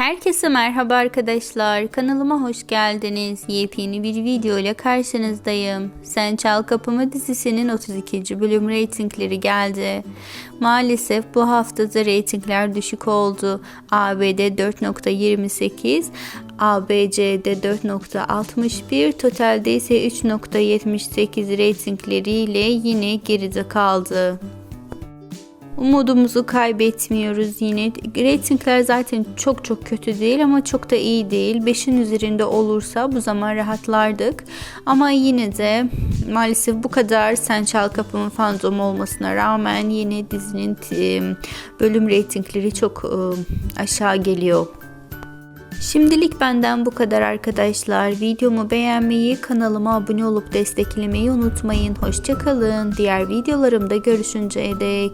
Herkese merhaba arkadaşlar. Kanalıma hoş geldiniz. Yepyeni bir video ile karşınızdayım. Sen Çal Kapımı dizisinin 32. bölüm reytingleri geldi. Maalesef bu haftada reytingler düşük oldu. ABD 4.28, ABC'de 4.61, totalde ise 3.78 reytingleriyle yine geride kaldı. Umudumuzu kaybetmiyoruz yine. Ratingler zaten çok çok kötü değil ama çok da iyi değil. 5'in üzerinde olursa bu zaman rahatlardık. Ama yine de maalesef bu kadar Sen Çal Kapımın fandom olmasına rağmen yine dizinin bölüm reytingleri çok aşağı geliyor. Şimdilik benden bu kadar arkadaşlar. Videomu beğenmeyi, kanalıma abone olup desteklemeyi unutmayın. Hoşçakalın. Diğer videolarımda görüşünceye dek.